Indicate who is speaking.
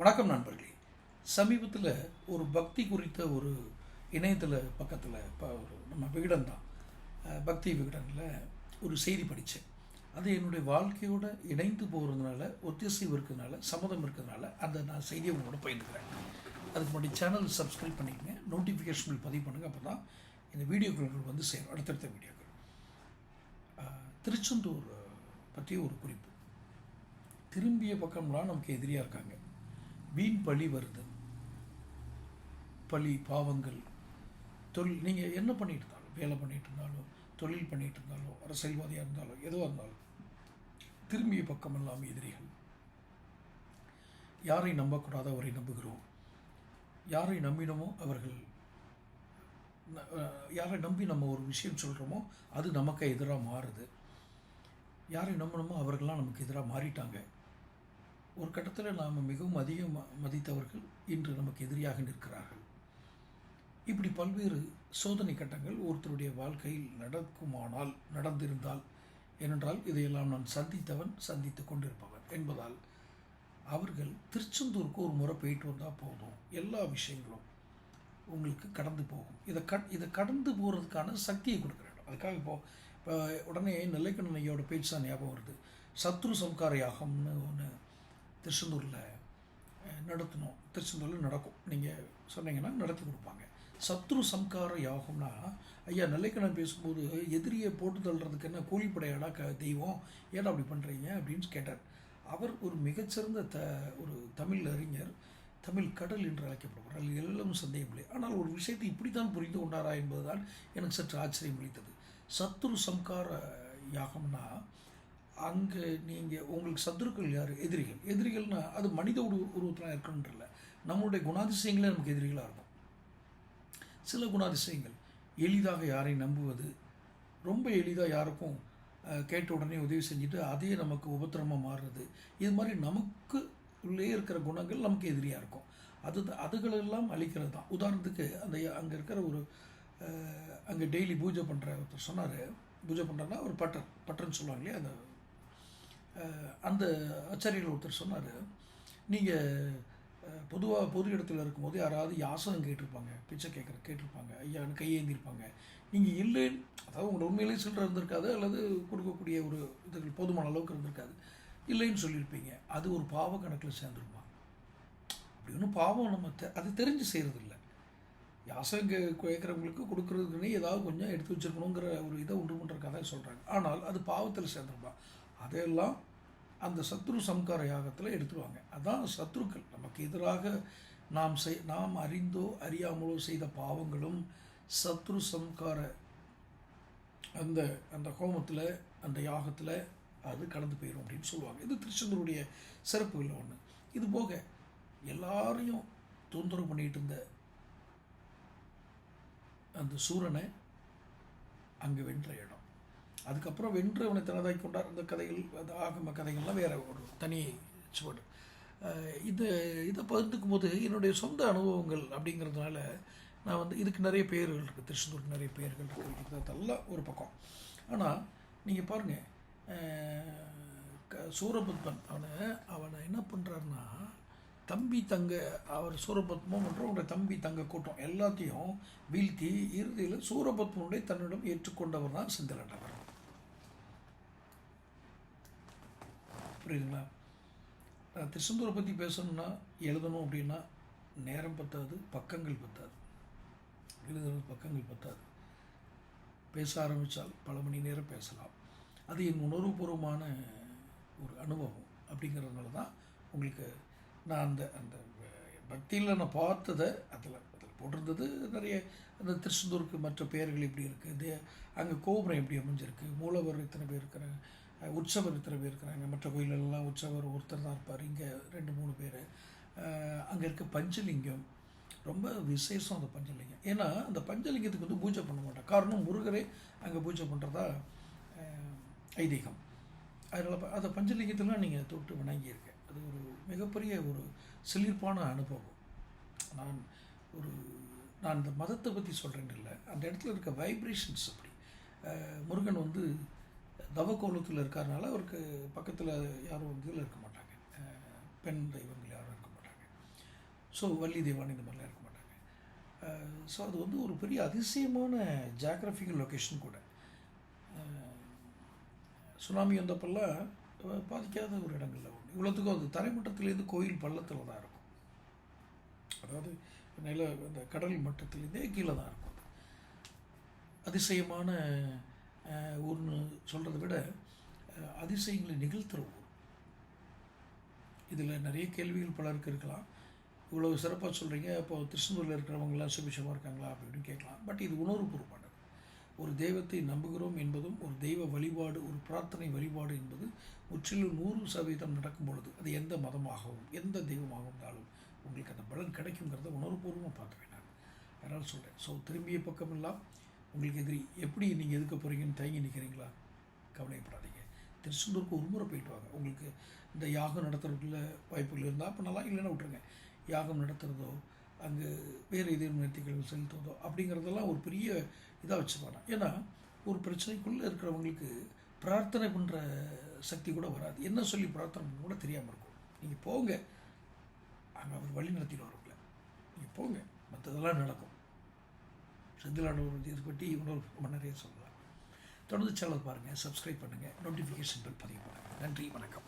Speaker 1: வணக்கம் நண்பர்களே. சமீபத்தில் ஒரு பக்தி குறித்த ஒரு இணையத்தில் பக்கத்தில் இப்போ ஒரு நம்ம விகடன் தான் பக்தி விகடனில் ஒரு செய்தி படித்தேன் அது என்னுடைய வாழ்க்கையோடு இணைந்து போகிறதுனால ஒத்திசைவு இருக்கிறதுனால சம்மதம் இருக்கிறதுனால அந்த நான் செய்தியை உங்களோட பகிர்ந்துக்கிறேன். அதுக்கு முன்னாடி சேனல் சப்ஸ்கிரைப் பண்ணிக்கங்க. நோட்டிஃபிகேஷன் பதிவு பண்ணுங்கள் அப்போ தான் இந்த வீடியோக்கள் வந்து சேரும். அடுத்தடுத்த வீடியோக்கள். திருச்செந்தூர் பற்றி பற்றிய ஒரு குறிப்பு. திரும்பிய பக்கம்லாம் நமக்கு எதிரியாக இருக்காங்க. வீண் பழி வருது. பழி பாவங்கள் தொழில் நீங்கள் என்ன பண்ணிட்டு இருந்தாலும் வேலை பண்ணிட்டு இருந்தாலும் தொழில் பண்ணிட்டு இருந்தாலும் அரசியல்வாதியாக இருந்தாலும் எதுவாக இருந்தாலும் திரும்பிய பக்கம் எல்லாம் எதிரிகள். யாரை நம்பக்கூடாத அவரை நம்புகிறோம். யாரை நம்பினோமோ அவர்கள் யாரை நம்பி நம்ம ஒரு விஷயம் சொல்கிறோமோ அது நமக்கு எதிராக மாறுது. யாரை நம்பினோமோ அவர்கள்லாம் நமக்கு எதிராக மாறிட்டாங்க. ஒரு கட்டத்தில் நாம் மிகவும் அதிகம் ம- மதித்தவர்கள் இன்று நமக்கு எதிரியாக நிற்கிறார்கள். இப்படி பல்வேறு சோதனை கட்டங்கள் ஒருத்தருடைய வாழ்க்கையில் நடக்குமானால் நடந்திருந்தால் ஏனென்றால் இதையெல்லாம் நான் சந்தித்தவன் சந்தித்து கொண்டிருப்பவன் என்பதால் அவர்கள் திருச்செந்தூருக்கு ஒரு முறை போயிட்டு வந்தால் போதும். எல்லா விஷயங்களும் உங்களுக்கு கடந்து போகும். இதை கட் இதை கடந்து போகிறதுக்கான சக்தியை கொடுக்குறேன் அதுக்காக இப்போது இப்போ உடனே நெல்லைக்கண்ணன் ஐயோட பேச்சு தான் ஞாபகம் வருது. சத்ரு சம்கார யாகம்னு ஒன்று திருச்செந்தூரில் நடத்தணும். திருச்செந்தூரில் நடக்கும். நீங்கள் சொன்னீங்கன்னா நடத்தி கொடுப்பாங்க. சத்ரு சம்கார யாகம்னா ஐயா நல்லைக்கணம் பேசும்போது எதிரியை போட்டு தள்ளுறதுக்கு என்ன கூலிப்படையாடா க தெய்வம்? ஏன்னா அப்படி பண்ணுறீங்க அப்படின்னு கேட்டார். அவர் ஒரு மிகச்சிறந்த த ஒரு தமிழ் அறிஞர் தமிழ் கடல் என்று அழைக்கப்படுவார் அதில் எல்லாம் சந்தேகமில்லை ஆனால் ஒரு விஷயத்தை இப்படித்தான் புரிந்து கொண்டாரா என்பதுதான் எனக்கு சற்று ஆச்சரியம் அளித்தது. சத்ரு சம்கார யாகம்னா அங்கே நீங்கள் உங்களுக்கு சத்துருக்கள் யார்? எதிரிகள். எதிரிகள்னா அது மனித உரு உருவத்தில் இருக்கணுன்றல நம்மளுடைய குணாதிசயங்களே நமக்கு எதிரிகளாக இருக்கும். சில குணாதிசயங்கள். எளிதாக யாரை நம்புவது? ரொம்ப எளிதாக யாருக்கும் கேட்ட உடனே உதவி செஞ்சுட்டு அதே நமக்கு உபத்திரமாக மாறுறது. இது மாதிரி நமக்கு உள்ளே இருக்கிற குணங்கள் நமக்கு எதிரியாக இருக்கும். அது அதுகளெல்லாம் அழிக்கிறது தான். உதாரணத்துக்கு அந்த அங்கே இருக்கிற ஒரு அங்கே டெய்லி பூஜை பண்ணுற ஒருத்தர் சொன்னார். பூஜை பண்ணுறாருன்னா ஒரு பட்டர். பட்டர்னு சொல்லுவாங்க இல்லையா? அந்த அந்த ஆச்சாரியர்கள் ஒருத்தர் சொன்னார் நீங்கள் பொதுவாக பொது இடத்துல இருக்கும்போது யாராவது யாசகம் கேட்டிருப்பாங்க பிச்சை கேட்குற கேட்டிருப்பாங்க ஐயான்னு கையேந்திருப்பாங்க நீங்கள் இல்லை அதாவது உங்களோட உண்மையிலேயே சில்லறை இருந்திருக்காது அல்லது கொடுக்கக்கூடிய ஒரு இதுகள் போதுமான அளவுக்கு இருந்திருக்காது. இல்லைன்னு சொல்லியிருப்பீங்க. அது ஒரு பாவ கணக்கில் சேர்ந்துருமா? அப்படி ஒன்றும் பாவம் நம்ம தெ அது தெரிஞ்சு செய்கிறதில்ல யாசகம் கே கேட்குறவங்களுக்கு கொடுக்குறதுக்குன்னே ஏதாவது கொஞ்சம் எடுத்து வச்சிருக்கணுங்கிற ஒரு இதை உண்டு பண்ணுறக்காக சொல்கிறாங்க ஆனால் அது பாவத்தில் சேர்ந்துருப்பான் அதையெல்லாம் அந்த சத்ரு சம்கார யாகத்தில் எடுத்துருவாங்க. அதான் சத்ருக்கள். நமக்கு எதிராக நாம் செய் நாம் அறிந்தோ அறியாமலோ செய்த பாவங்களும் சத்ரு சம்கார அந்த அந்த ஹோமத்தில் அந்த யாகத்தில் அது கடந்து போயிடும் அப்படின்னு சொல்லுவாங்க. இது திருச்செந்தூருடைய சிறப்புகளில் ஒன்று இது போக எல்லாரையும் தொந்தரவு பண்ணிட்டு இருந்த அந்த சூரனை அங்கே வென்ற இடம். அதுக்கப்புறம் வென்று அவனை தனதாய் கொண்டார். அந்த கதைகள் அந்த ஆகம கதைகள்லாம் வேறு ஒரு தனி சுவடு. இது இதை பகிர்ந்துக்கும் போது என்னுடைய சொந்த அனுபவங்கள் அப்படிங்கிறதுனால நான் வந்து இதுக்கு நிறைய பேர்கள் இருக்குது திருச்செந்தூருக்கு நிறைய பேர்கள் இருக்குது அதெல்லாம் ஒரு பக்கம். ஆனால் நீங்கள் பாருங்கள் சூரபத்மன் அவனை அவனை என்ன பண்ணுறாருன்னா தம்பி தங்க அவர் சூரபத்மம் மற்றும் அவருடைய தம்பி தங்க கூட்டம் எல்லாத்தையும் வீழ்த்தி இறுதியில் சூரபத்மனுடைய தன்னிடம் ஏற்றுக்கொண்டவர் தான் செந்திலண்டவர் புரியுதுங்களா? நான் திருச்செந்தூரை பற்றி பேசணும்னா எழுதணும் அப்படின்னா நேரம் பத்தாது பக்கங்கள் பத்தாது. எழுதுறது பக்கங்கள் பத்தாது. பேச ஆரம்பித்தால் பல மணி நேரம் பேசலாம். அது என் உணர்வுபூர்வமான ஒரு அனுபவம் அப்படிங்கிறதுனால தான் உங்களுக்கு நான் அந்த அந்த பக்தியில் நான் பார்த்ததை அதில் அதில் போட்டிருந்தது நிறைய. அந்த திருச்செந்தூருக்கு மற்ற பெயர்கள் எப்படி இருக்குது அங்கே கோபுரம் எப்படி அமைஞ்சிருக்கு? மூலவர் இத்தனை பேர் இருக்கிறாங்க? உற்சவர் இத்தனை பேர் இருக்கிறாங்க. மற்ற கோயிலெல்லாம் உற்சவர் ஒருத்தர் தான் இருப்பார். இங்கே ரெண்டு மூணு பேர். அங்கே இருக்க பஞ்சலிங்கம் ரொம்ப விசேஷம் அந்த பஞ்சலிங்கம். ஏன்னா அந்த பஞ்சலிங்கத்துக்கு வந்து பூஜை பண்ண மாட்டேன் காரணம் முருகரே அங்கே பூஜை பண்ணுறதா ஐதீகம். அதனால் அந்த பஞ்சலிங்கத்தெல்லாம் நீங்கள் தொட்டு வணங்கியிருக்கேன் அது ஒரு மிகப்பெரிய ஒரு சிலிர்ப்பான அனுபவம். நான் ஒரு நான் இந்த மதத்தை பற்றி சொல்கிறேன்னு இல்லை. அந்த இடத்துல இருக்க வைப்ரேஷன்ஸ் அப்படி. முருகன் வந்து தவக்கோலத்தில் இருக்கிறனால அவருக்கு பக்கத்தில் யாரும் இதில் இருக்க மாட்டாங்க. பெண் தெய்வங்கள் யாரும் இருக்க மாட்டாங்க. ஸோ வள்ளி தெய்வான் இந்த மாதிரிலாம் இருக்க மாட்டாங்க. ஸோ அது வந்து ஒரு பெரிய அதிசயமான ஜாகிரபிக்கல் லொக்கேஷன் கூட. சுனாமி வந்தப்பெல்லாம் பாதிக்காத ஒரு இடங்களில் ஒன்று இவ்வளோத்துக்கும் அது தரைமட்டத்திலேருந்து கோயில் பள்ளத்தில் தான் இருக்கும். அதாவது நில இந்த கடல் மட்டத்திலேருந்தே கீழே தான் இருக்கும். அதிசயமான ஊர்னு சொல்கிறத விட அதிசயங்களை நிகழ்த்துற ஊர் இதில் நிறைய கேள்விகள் பலருக்கு இருக்கலாம். இவ்வளோ சிறப்பாக சொல்கிறீங்க இப்போ திருச்செந்தூரில் இருக்கிறவங்களாம் சுபிஷமாக இருக்காங்களா அப்படின்னு கேட்கலாம். பட் இது உணர்வுபூர்வமானது. ஒரு தெய்வத்தை நம்புகிறோம் என்பதும் ஒரு தெய்வ வழிபாடு ஒரு பிரார்த்தனை வழிபாடு என்பது முற்றிலும் நூறு சதவீதம் நடக்கும் பொழுது அது எந்த மதமாகவும் எந்த தெய்வமாக இருந்தாலும் உங்களுக்கு அந்த பலன் கிடைக்குங்கிறத உணர்வுபூர்வமாக பார்க்க நான் அதனால் சொல்கிறேன் ஸோ திரும்பிய பக்கமெல்லாம் உங்களுக்கு எதிரி எப்படி நீங்கள் எதுக்க போகிறீங்கன்னு தயங்கி நிற்கிறீங்களா கவலைப்படாதீங்க திருச்செந்தூருக்கு ஒரு முறை போயிட்டு வாங்க. உங்களுக்கு இந்த யாகம் நடத்துறதுக்குள்ள வாய்ப்புகள் இருந்தால் பண்ணலாம் இல்லைன்னா விட்டுருங்க. யாகம் நடத்துகிறதோ அங்கே வேறு எதிரும் நேர்த்திகள் செலுத்துவதோ அப்படிங்கிறதெல்லாம் ஒரு பெரிய இதாக வச்சுருவாங்க ஏன்னா ஒரு பிரச்சனைக்குள்ளே இருக்கிறவங்களுக்கு பிரார்த்தனை பண்ணுற சக்தி கூட வராது. என்ன சொல்லி பிரார்த்தனை பண்ண கூட தெரியாமல் இருக்கும். நீங்கள் போங்க. அங்கே அவர் வழி நடத்திடுவார் உங்களை நீங்கள் போங்க. மற்றதெல்லாம் நடக்கும். செந்திலானவர் இது பற்றி இன்னொரு ரொம்ப நிறைய சொல்லலாம் தொடர்ந்து சேனல் பாருங்கள் சப்ஸ்கிரைப் பண்ணுங்கள் நோட்டிஃபிகேஷன் பில் பதிவு பண்ணுங்கள் நன்றி வணக்கம்.